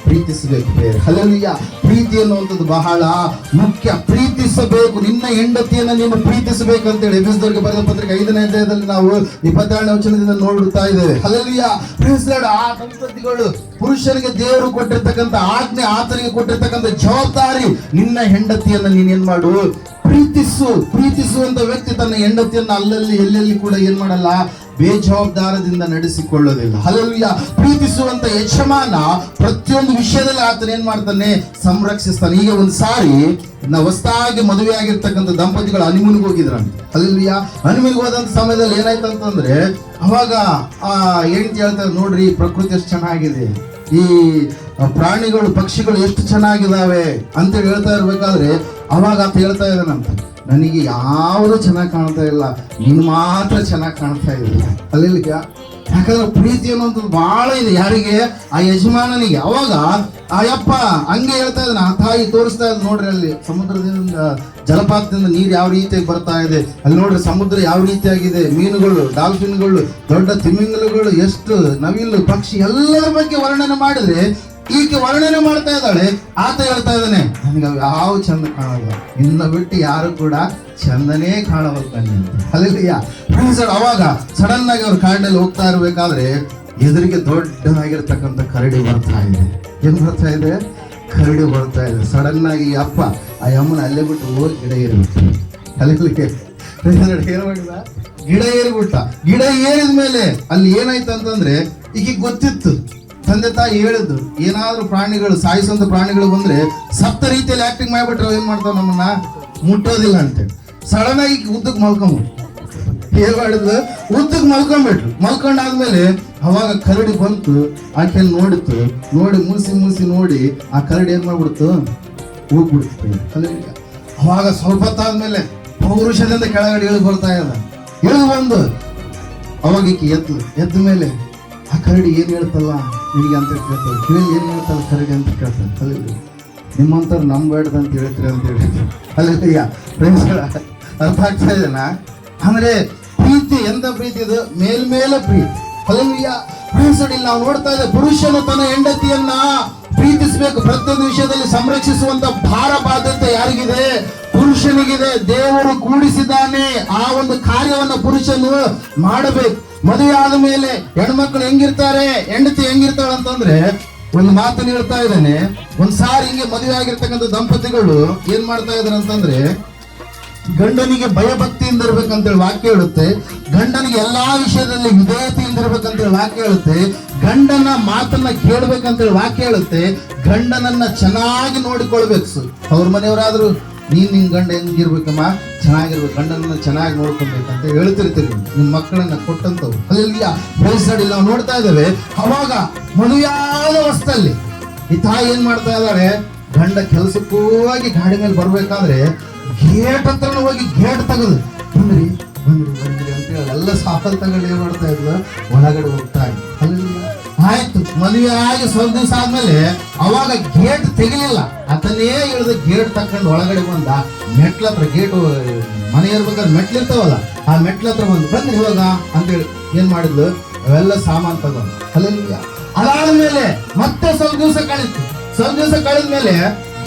ಪ್ರೀತಿಸಬೇಕು ಬೇರೆ ಹಲಲಿಯ ಪ್ರೀತಿ ಅನ್ನುವಂಥದ್ದು ಬಹಳ ಮುಖ್ಯ. ಪ್ರೀತಿಸಬೇಕು. ನಿನ್ನ ಹೆಂಡತಿಯನ್ನು ನೀನು ಪ್ರೀತಿಸಬೇಕು ಅಂತೇಳಿ ಎಬ್ಬಿಸಿದವರಿಗೆ ಬರೆದ ಪತ್ರಿಕೆ ಐದನೇ ಅಧ್ಯಾಯದಲ್ಲಿ ನಾವು ಇಪ್ಪತ್ತೆರಡನೇ ವಚನದಿಂದ ನೋಡುತ್ತಾ ಇದ್ದೇವೆ. ಹಲಲಿಯ ಆ ಸಂತತಿಗಳು ಪುರುಷರಿಗೆ ದೇವರು ಕೊಟ್ಟಿರ್ತಕ್ಕಂಥ ಆಜ್ಞೆ, ಆತನಿಗೆ ಕೊಟ್ಟಿರ್ತಕ್ಕಂಥ ಜವಾಬ್ದಾರಿ. ನಿನ್ನ ಹೆಂಡತಿಯನ್ನು ನೀನೇನ್ ಮಾಡು? ಪ್ರೀತಿಸು. ಪ್ರೀತಿಸುವಂತ ವ್ಯಕ್ತಿ ತನ್ನ ಹೆಂಡತಿಯನ್ನ ಅಲ್ಲಲ್ಲಿ, ಎಲ್ಲೆಲ್ಲಿ ಕೂಡ ಏನ್ ಮಾಡಲ್ಲ? ಬೇಜವಾಬ್ದಾರದಿಂದ ನಡೆಸಿಕೊಳ್ಳೋದಿಲ್ಲ. ಹಲಲ್ಯ ಪ್ರೀತಿಸುವಂತ ಯಜಮಾನ ಪ್ರತಿಯೊಂದು ವಿಷಯದಲ್ಲಿ ಆತನ ಏನ್ ಮಾಡ್ತಾನೆ? ಸಂರಕ್ಷಿಸ್ತಾನೆ. ಈಗ ಒಂದ್ ಸಾರಿ ನಾವು ಹೊಸದಾಗಿ ಮದುವೆ ಆಗಿರ್ತಕ್ಕಂಥ ದಂಪತಿಗಳು ಹನಿಮೂನ್ಗೆ ಹೋಗಿದ್ರಂತೆ. ಅಲ್ಲಿಯ ಹನಿಮೂನ್ಗೆ ಹೋದಂತ ಸಮಯದಲ್ಲಿ ಏನಾಯ್ತು ಅಂತಂದ್ರೆ, ಅವಾಗ ಆ ಹೆಂಡತಿ ಹೇಳ್ತಾರೆ ನೋಡ್ರಿ ಪ್ರಕೃತಿ ಎಷ್ಟು ಚೆನ್ನಾಗಿದೆ. ಈ ಪ್ರಾಣಿಗಳು, ಪಕ್ಷಿಗಳು ಎಷ್ಟು ಚೆನ್ನಾಗಿದ್ದಾವೆ ಅಂತೇಳಿ ಹೇಳ್ತಾ ಇರ್ಬೇಕಾದ್ರೆ, ಅವಾಗ ಅಂತ ಹೇಳ್ತಾ ಇದ್ದಾನಂತ. ನನಗೆ ಯಾವುದು ಚೆನ್ನಾಗಿ ಕಾಣ್ತಾ ಇಲ್ಲ. ನೀನು ಮಾತ್ರ ಚೆನ್ನಾಗಿ ಕಾಣ್ತಾ ಇಲ್ಲ ಅಲ್ಲಿ ಯಾಕಂದ್ರೆ ಪ್ರೀತಿ ಅನ್ನೋದು ಬಹಳ ಇದೆ. ಯಾರಿಗೆ? ಆ ಯಜಮಾನನಿಗೆ. ಯಾವಾಗ ಆ ಯಪ್ಪ ಹಂಗೆ ಹೇಳ್ತಾ ಇದ್ದಾನೆ. ಆ ತಾಯಿ ತೋರಿಸ್ತಾ ಇದ್ ನೋಡ್ರಿ ಅಲ್ಲಿ. ಸಮುದ್ರದಿಂದ, ಜಲಪಾತದಿಂದ ನೀರು ಯಾವ ರೀತಿಯಾಗಿ ಬರ್ತಾ ಇದೆ. ಅಲ್ಲಿ ನೋಡ್ರಿ ಸಮುದ್ರ ಯಾವ ರೀತಿಯಾಗಿದೆ. ಮೀನುಗಳು, ಡಾಲ್ಫಿನ್ಗಳು, ದೊಡ್ಡ ತಿಮಿಂಗಲಗಳು, ಎಷ್ಟು ನವಿಲು, ಪಕ್ಷಿ ಎಲ್ಲರ ಬಗ್ಗೆ ವರ್ಣನೆ ಮಾಡಿದ್ರೆ ಈಕೆ ವರ್ಣನೆ ಮಾಡ್ತಾ ಇದ್ದಾಳೆ. ಆತ ಹೇಳ್ತಾ ಇದ್ದಾನೆ, ನನಗೆ ಯಾವ ಚಂದ ಕಾಣಲ್ಲ. ಇನ್ನ ಬಿಟ್ಟು ಯಾರು ಕೂಡ ಚಂದನೇ ಕಾಣಬೇಕು ಅಲ್ಲಿಯ ಅವಾಗ ಸಡನ್ ಆಗಿ ಅವ್ರ ಕಾಡಿನಲ್ಲಿ ಹೋಗ್ತಾ ಇರ್ಬೇಕಾದ್ರೆ ಎದುರಿಗೆ ದೊಡ್ಡದಾಗಿರ್ತಕ್ಕಂಥ ಕರಡಿ ಬರ್ತಾ ಇದೆ. ಏನ್ ಬರ್ತಾ ಇದೆ? ಕರಡಿ ಬರ್ತಾ ಇದೆ. ಸಡನ್ ಆಗಿ ಅಪ್ಪ ಆ ಅಮ್ಮನ ಅಲ್ಲೇ ಬಿಟ್ಟು ಹೋಗಿ ಗಿಡ ಏರ್ಬಿಟ್ಟು ಅಲ್ಲಿಗೆ ಗಿಡ ಏರಿಬಿಟ್ಟ. ಗಿಡ ಏರಿದ ಮೇಲೆ ಅಲ್ಲಿ ಏನಾಯ್ತು ಅಂತಂದ್ರೆ ಈಗ ಗೊತ್ತಿತ್ತು. ತಂದೆ ತಾಯಿ ಹೇಳಿದ್ದು, ಏನಾದರೂ ಪ್ರಾಣಿಗಳು ಸಾಯಿಸುವಂಥ ಪ್ರಾಣಿಗಳು ಬಂದ್ರೆ ಸಪ್ತ ರೀತಿಯಲ್ಲಿ ಆಕ್ಟಿಂಗ್ ಮಾಡಿಬಿಟ್ರೆ ಏನು ಮಾಡ್ತಾವ ನಮ್ಮನ್ನ? ಮುಟ್ಟೋದಿಲ್ಲ ಅಂತೇಳಿ ಸಡನ್ ಆಗಿ ಉದ್ದಕ್ಕೆ ಮಲ್ಕೊಂಬಿಟ್ಟು ಏನು ಮಾಡಿದ್ಲು ಉದ್ದಕ್ಕೆ ಮಲ್ಕೊಂಡ್ಬಿಟ್ರು ಮಲ್ಕೊಂಡಾದ್ಮೇಲೆ ಅವಾಗ ಕರಡಿ ಬಂತು ಆಕೆ ನೋಡಿತು, ನೋಡಿ ಮುಸಿ ಮುಸಿ ನೋಡಿ ಆ ಕರಡಿ ಏನು ಮಾಡ್ಬಿಡ್ತು? ಹೋಗ್ಬಿಡ್ತು. ಅಂದ್ರೆ ಅವಾಗ ಸ್ವಲ್ಪ ಹೊತ್ತಾದ್ಮೇಲೆ ಪೌರುಷದಿಂದ ಕೆಳಗಡೆ ಇಳಿದು ಬರ್ತಾ ಇದ್ದ. ಇಳಿದು ಬಂದು ಅವಾಗ ಈಕೆ ಎದ್ದು ಎದ್ದ ಮೇಲೆ ಆ ಕರಡಿ ಏನು ಹೇಳ್ತಲ್ಲ ನಿನಗೆ ಅಂತ ಕೇಳ್ತಾರೆ. ಕಿವಿಯಲ್ಲಿ ಏನು ಹೇಳ್ತಲ್ಲ ಕರಡಿ ಅಂತ ಕೇಳ್ತಾರೆ. ಅಲ್ಲಿ ನಿಮ್ಮಂತವ್ರು ನಂಬಬೇಡ್ದು ಅಂತ ಹೇಳ್ತೀರಿ ಅಂತ ಹೇಳಿ ಅಲ್ಲಿ ಅರ್ಥ ಆಗ್ತಾ ಇದೆನಾ? ಅಂದ್ರೆ ಪ್ರೀತಿ ಎಂದ ಪ್ರೀತಿ ಇದು? ಮೇಲ್ಮೇಲೆ ಪ್ರೀತಿ. ಅಲ್ಲಿಯ ಫ್ರೆಂಡ್ಸ್ ನಾವು ನೋಡ್ತಾ ಇದ್ದೇವೆ ಪುರುಷನು ತನ್ನ ಹೆಂಡತಿಯನ್ನ ಪ್ರೀತಿಸಬೇಕು. ಪ್ರತಿಯೊಂದು ವಿಷಯದಲ್ಲಿ ಸಂರಕ್ಷಿಸುವಂತ ಭಾರ, ಬಾಧ್ಯತೆ ಯಾರಿಗಿದೆ? ಪುರುಷನಿಗಿದೆ ದೇವರು ಕೂಡಿಸಿದ್ದಾನೆ. ಆ ಒಂದು ಕಾರ್ಯವನ್ನ ಪುರುಷನು ಮಾಡಬೇಕು. ಮದುವೆ ಆದ ಮೇಲೆ ಹೆಣ್ಮಕ್ಳು ಹೆಂಗಿರ್ತಾರೆ, ಹೆಂಡತಿ ಹೆಂಗಿರ್ತಾಳೆ ಅಂತಂದ್ರೆ ಒಂದು ಮಾತನ್ನು ಹೇಳ್ತಾ ಇದ್ದಾನೆ. ಒಂದ್ ಸಾರಿ ಹಿಂಗೆ ಮದುವೆ ಆಗಿರ್ತಕ್ಕಂಥ ದಂಪತಿಗಳು ಏನ್ ಮಾಡ್ತಾ ಇದಾರೆ ಅಂತಂದ್ರೆ, ಗಂಡನಿಗೆ ಭಯಭಕ್ತಿಯಿಂದ ಇರ್ಬೇಕಂತೇಳಿ ವಾಕ್ಯ ಹೇಳುತ್ತೆ, ಗಂಡನಿಗೆ ಎಲ್ಲಾ ವಿಷಯದಲ್ಲಿ ವಿಧೇಯತೆಯಿಂದ ಇರ್ಬೇಕಂತೇಳಿ ವಾಕ್ಯ ಹೇಳುತ್ತೆ, ಗಂಡನ ಮಾತನ್ನ ಕೇಳ್ಬೇಕಂತೇಳಿ ವಾಕ್ಯ ಹೇಳುತ್ತೆ, ಗಂಡನನ್ನ ಚೆನ್ನಾಗಿ ನೋಡಿಕೊಳ್ಬೇಕು. ಅವ್ರ ಮನೆಯವರಾದ್ರೂ ನೀನ್ ನಿನ್ ಗಂಡ ಹೆಂಗಿರ್ಬೇಕಮ್ಮ? ಚೆನ್ನಾಗಿರ್ಬೇಕು. ಗಂಡನನ್ನ ಚೆನ್ನಾಗಿ ನೋಡ್ಕೊಬೇಕಂತ ಹೇಳ್ತಿರ್ತೀರಿ ನಿಮ್ ಮಕ್ಕಳನ್ನ ಕೊಟ್ಟಂತವ್ರು. ಅಲ್ಲಿ ಬಯಸಾಡಿ ನಾವು ನೋಡ್ತಾ ಇದ್ದೇವೆ. ಅವಾಗ ಮದುವೆಯಾದ ವಸ್ತಲ್ಲಿ ಈ ತಾಯಿ ಏನ್ ಮಾಡ್ತಾ ಇದ್ದಾರೆ ಗಂಡ ಕೆಲಸಕ್ಕೂ ಹೋಗಿ ಗಾಡಿ ಮೇಲೆ ಬರ್ಬೇಕಾದ್ರೆ ಗೇಟ್ ಹತ್ರ ಹೋಗಿ ಗೇಟ್ ತೆಗೆದು, ಬಂದ್ರಿ ಬಂದ್ರಿ ಬಂದ್ರಿ ಅಂತ ಹೇಳಿ ಎಲ್ಲ ಸಾಫಲ್ ತಗೊಂಡು ಏನ್ ಮಾಡ್ತಾ ಇದ್ಲು? ಒಳಗಡೆ ಹೋಗ್ತಾ ಇದ್ವಿ ಅಲ್ಲಿ ಆಯ್ತು. ಮದುವೆ ಆಗಿ ಸ್ವಲ್ಪ ದಿವಸ ಆದ್ಮೇಲೆ ಅವಾಗ ಗೇಟ್ ತೆಗಿಲಿಲ್ಲ. ಅದನ್ನೇ ಇಳಿದ ಗೇಟ್ ತಕೊಂಡು ಒಳಗಡೆ ಬಂದ ಮೆಟ್ಲ ಹತ್ರ ಗೇಟ್ ಮನೆ ಇರ್ಬೇಕಾದ್ರೆ ಮೆಟ್ಲು ಇರ್ತಾವಲ್ಲ, ಆ ಮೆಟ್ಲ ಹತ್ರ ಬಂದು ಬಂದ್ರಿ ಇವಾಗ ಅಂತೇಳಿ ಏನ್ ಮಾಡಿದ್ಲು? ಅವೆಲ್ಲ ಸಾಮಾನು ತಗೊಂಡು ಅದಾದ ಮೇಲೆ ಮತ್ತೆ ಸ್ವಲ್ಪ ದಿವಸ ಕಳೀತು. ಸ್ವಲ್ಪ ದಿವಸ ಕಳೆದ ಮೇಲೆ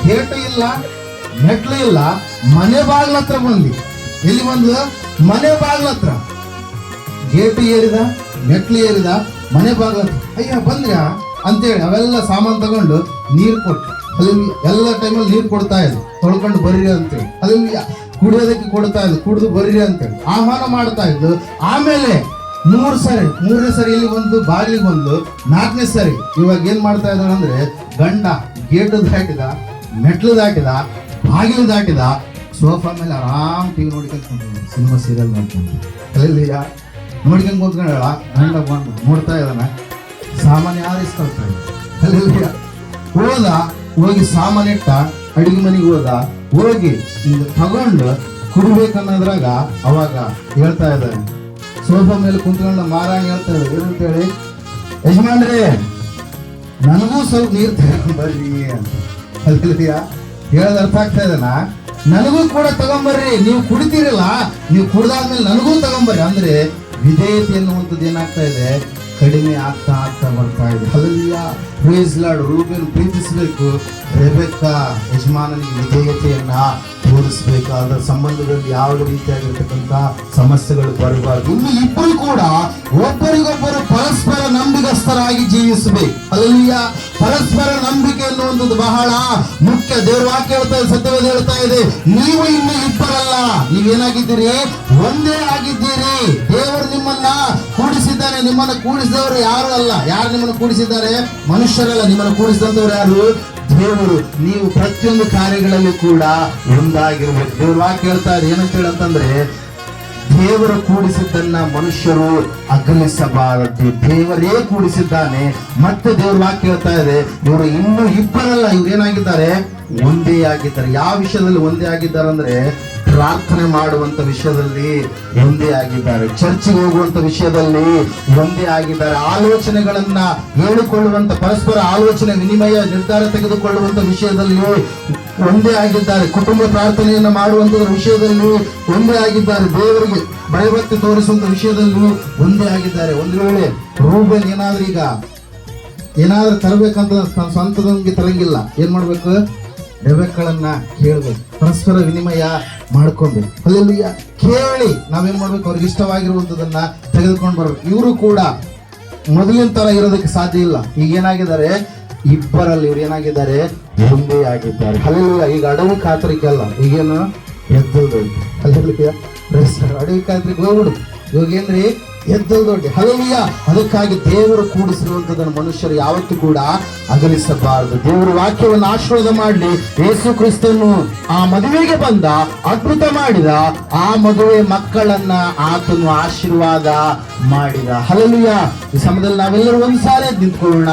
ಗೇಟು ಇಲ್ಲ, ಮೆಟ್ಲು ಇಲ್ಲ, ಮನೆ ಬಾಗ್ಲ ಹತ್ರ ಬಂದ್ವಿ. ಎಲ್ಲಿ ಬಂದ್ಲು? ಮನೆ ಬಾಗ್ಲ ಹತ್ರ. ಗೇಟು ಏರಿದ, ಮೆಟ್ಲು ಏರಿದ ಮನೆ ಬಾಗ್ಲ ಅಯ್ಯ ಬಂದ್ರ ಅಂತೇಳಿ ಅವೆಲ್ಲ ಸಾಮಾನು ತಗೊಂಡು ನೀರು ಕೊಟ್ಟು ಅಲ್ಲಿ ಎಲ್ಲ ಟೈಮಲ್ಲಿ ನೀರು ಕೊಡ್ತಾ ಇದ್ರು ತೊಳ್ಕೊಂಡು ಬರ್ರಿ ಅಂತೇಳಿ. ಅಲ್ಲಿ ಕುಡಿಯೋದಕ್ಕೆ ಕೊಡ್ತಾ ಇದ್ರು ಕುಡಿದು ಬರ್ರಿ ಅಂತೇಳಿ. ಆಹ್ವಾನ ಮಾಡ್ತಾ ಇದ್ದು ಆಮೇಲೆ ಮೂರು ಸರಿ, ಮೂರನೇ ಸರಿ ಇಲ್ಲಿ ಒಂದು ಬಾಗಿಲಿಗೆ ಒಂದು ನಾಲ್ಕನೇ ಸರಿ ಇವಾಗ ಏನ್ ಮಾಡ್ತಾ ಇದ್ದಾಳೆ ಅಂದ್ರೆ ಗಂಡ ಗೇಟು ದಾಟಿದ ಮೆಟ್ಲು ದಾಟಿದ ಬಾಗಿಲು ದಾಟಿದ ಸೋಫಾ ಮೇಲೆ ಆರಾಮ್ ಟಿವಿ ನೋಡ್ಕೊಂಡು ಸಿನಿಮಾ ಸೀರಿಯಲ್ ನೋಡ್ಕೊಂಡು ಅಲ್ಲಿ ನೋಡ್ಕೊಂಡು ಕೂತ್ಕೊಂಡಳ ಗಂಡ ಬಂದು ನೋಡ್ತಾ ಇದ್ದಾನೆ. ಸಾಮಾನ್ಯ ಯಾರು ಅಲ್ಲಿ ಹೋದ, ಹೋಗಿ ಸಾಮಾನಿಟ್ಟ ಅಡಿಗೆ ಮನೆಗೆ ಹೋದ, ಹೋಗಿ ತಗೊಂಡು ಕುಡ್ಬೇಕನ್ನೋದ್ರಾಗ ಅವಾಗ ಹೇಳ್ತಾ ಇದ್ದಾನೆ. ಸೋಫಾ ಮೇಲೆ ಕುಂತ್ಕೊಂಡು ಮಾರಾಣಿ ಹೇಳ್ತಾ ಇದ್ದಾರೆ ಏನಂತೇಳಿ? ಯಜಮಾನ್ರಿ, ನನಗೂ ಸ್ವಲ್ಪ ನೀರು ತಗೊಂಬರ್ರಿ ಅಂತ. ಅಲ್ಲಿಯ ಹೇಳೋದು ಅರ್ಥ ಆಗ್ತಾ ಇದ್ದಾನ? ನನಗೂ ಕೂಡ ತಗೊಂಬರ್ರಿ ನೀವು ಕುಡಿತೀರಲ್ಲ, ನೀವು ಕುಡ್ದಾದ್ಮೇಲೆ ನನಗೂ ತಗೊಂಬರ್ರಿ ಅಂದ್ರೆ ವಿಧೇಯತೆ ಎನ್ನುವಂಥದ್ದು ಏನಾಗ್ತಾ ಇದೆ? ಕಡಿಮೆ ಆಗ್ತಾ ಆಗ್ತಾ ಬರ್ತಾ ಇದೆ. ಅಲ್ಲಿಯ ಪ್ರೇಸ್ ಲಾಡ್ ರೂಬೆನ್ ಪ್ರೀತಿಸಬೇಕು. ರೆಬೆಕ್ಕ ಯಜಮಾನನಿಗೆ ವಿಧೇಯತೆಯನ್ನ ಅದರ ಸಂಬಂಧದಲ್ಲಿ ಯಾವುದೇ ರೀತಿಯಾಗಿರ್ತಕ್ಕಂಥ ಸಮಸ್ಯೆಗಳು ಬರಬಾರ್ದು. ಇನ್ನು ಇಬ್ಬರು ಕೂಡ ಒಬ್ಬರಿಗೊಬ್ಬರು ಪರಸ್ಪರ ನಂಬಿಗಸ್ತರಾಗಿ ಜೀವಿಸಬೇಕು. ಅಲ್ಲಿಯ ಪರಸ್ಪರ ನಂಬಿಕೆ ಎನ್ನುವಂಥದ್ದು ಬಹಳ ಮುಖ್ಯ. ದೇವ್ರ ವಾಕ್ಯ ಹೇಳ್ತಾ ಇದೆ, ಸತ್ಯವೇದ ಹೇಳ್ತಾ ಇದೆ. ನೀವು ಇನ್ನು ಇಬ್ಬರಲ್ಲ. ನೀವೇನಾಗಿದ್ದೀರಿ ಒಂದೇ ಆಗಿದ್ದೀರಿ. ದೇವರು ನಿಮ್ಮನ್ನ ಕೂಡಿಸಿದ್ದಾನೆ. ನಿಮ್ಮನ್ನ ಕೂಡಿಸಿದವರು ಯಾರು ಅಲ್ಲ. ಯಾರು ನಿಮ್ಮನ್ನು ಕೂಡಿಸಿದ್ದಾರೆ? ಮನುಷ್ಯರಲ್ಲ. ನಿಮ್ಮನ್ನು ಕೂಡಿಸಿದಂತವ್ರು ಯಾರು? ದೇವರು. ನೀವು ಪ್ರತಿಯೊಂದು ಕಾರ್ಯಗಳಲ್ಲಿ ಕೂಡ ಒಂದಾಗಿರ್ಬೇಕು. ದೇವ್ರ ವಾಕ್ಯ ಹೇಳ್ತಾ ಇದೆ. ಏನಂತ ಹೇಳಂತಂದ್ರೆ ದೇವರು ಕೂಡಿಸಿದ್ದನ್ನ ಮನುಷ್ಯರು ಅಗಲಿಸಬಾರದು. ದೇವರೇ ಕೂಡಿಸಿದ್ದಾನೆ. ಮತ್ತೆ ದೇವ್ರ ವಾಕ್ಯ ಹೇಳ್ತಾ ಇದೆ, ಇವರು ಇನ್ನು ಇಬ್ಬರಲ್ಲ, ಇವ್ರು ಏನಾಗಿದ್ದಾರೆ? ಒಂದೇ ಆಗಿದ್ದಾರೆ. ಯಾವ ವಿಷಯದಲ್ಲಿ ಒಂದೇ ಆಗಿದ್ದಾರೆ ಅಂದ್ರೆ ಪ್ರಾರ್ಥನೆ ಮಾಡುವಂತ ವಿಷಯದಲ್ಲಿ ಒಂದೇ ಆಗಿದ್ದಾರೆ. ಚರ್ಚಿಗೆ ಹೋಗುವಂತ ವಿಷಯದಲ್ಲಿ ಒಂದೇ ಆಗಿದ್ದಾರೆ. ಆಲೋಚನೆಗಳನ್ನ ಹೇಳಿಕೊಳ್ಳುವಂತ, ಪರಸ್ಪರ ಆಲೋಚನೆ, ವಿನಿಮಯ, ನಿರ್ಧಾರ ತೆಗೆದುಕೊಳ್ಳುವಂತ ವಿಷಯದಲ್ಲಿ ಒಂದೇ ಆಗಿದ್ದಾರೆ. ಕುಟುಂಬ ಪ್ರಾರ್ಥನೆಯನ್ನು ಮಾಡುವಂತ ವಿಷಯದಲ್ಲಿ ಒಂದೇ ಆಗಿದ್ದಾರೆ. ದೇವರಿಗೆ ಭಯಭಕ್ತಿ ತೋರಿಸುವಂತ ವಿಷಯದಲ್ಲೂ ಒಂದೇ ಆಗಿದ್ದಾರೆ. ಒಂದು ವೇಳೆ ರೂಬನ್ ಏನಾದ್ರೂ ಈಗ ಏನಾದ್ರೂ ತರಬೇಕಂತ ತನ್ನ ಸ್ವಂತದಂಗೆ ತರಂಗಿಲ್ಲ. ಏನ್ ಮಾಡ್ಬೇಕು? ರೆಬೆಕ್ಕಳನ್ನ ಕೇಳ್ಬೇಕು. ಪರಸ್ಪರ ವಿನಿಮಯ ಮಾಡ್ಕೊಬೇಕು ಅಲ್ಲಿ ಕೇಳಿ ನಾವೇನ್ ಮಾಡ್ಬೇಕು? ಅವ್ರಿಗೆ ಇಷ್ಟವಾಗಿರುವಂತದನ್ನ ತೆಗೆದುಕೊಂಡು ಬರ್ಬೇಕು. ಇವರು ಕೂಡ ಮೊದಲಿನ ತರ ಇರೋದಕ್ಕೆ ಸಾಧ್ಯ ಇಲ್ಲ. ಈಗ ಏನಾಗಿದ್ದಾರೆ? ಇಬ್ಬರಲ್ಲಿ ಇವ್ರು ಏನಾಗಿದ್ದಾರೆ? ಒಂದೇ ಆಗಿದ್ದಾರೆ ಅಲ್ಲೆಲ್ಲ ಈಗ ಅಡವಿ ಖಾತರಿಕೆ ಅಲ್ಲ, ಈಗೇನು ಎದ್ದಲ್ದು ಅಲ್ಲೆಲ್ಲ ಅಡವಿ ಖಾತ್ರಿಗೆ ಹೋಗ್ಬಿಡು. ಇವಾಗ ಏನ್ರಿ ಎದ್ದಲ್ ದೊಡ್ಡ ಹಲವಿಯ ಅದಕ್ಕಾಗಿ ದೇವರು ಕೂಡಿಸಿರುವಂತದನ್ನು ಮನುಷ್ಯರು ಯಾವತ್ತೂ ಕೂಡ ಅಗಲಿಸಬಾರದು. ದೇವರು ವಾಕ್ಯವನ್ನು ಆಶೀರ್ವಾದ ಮಾಡಲಿ. ಯೇಸು ಕ್ರಿಸ್ತನು ಆ ಮದುವೆಗೆ ಬಂದ, ಅದ್ಭುತ ಮಾಡಿದ, ಆ ಮದುವೆ ಮಕ್ಕಳನ್ನ ಆತನು ಆಶೀರ್ವಾದ ಮಾಡಿದ. ಹಲವಿಯ ಈ ಸಮಯದಲ್ಲಿ ನಾವೆಲ್ಲರೂ ಒಂದ್ಸಾರೆ ನಿಂತ್ಕೊಳ್ಳೋಣ.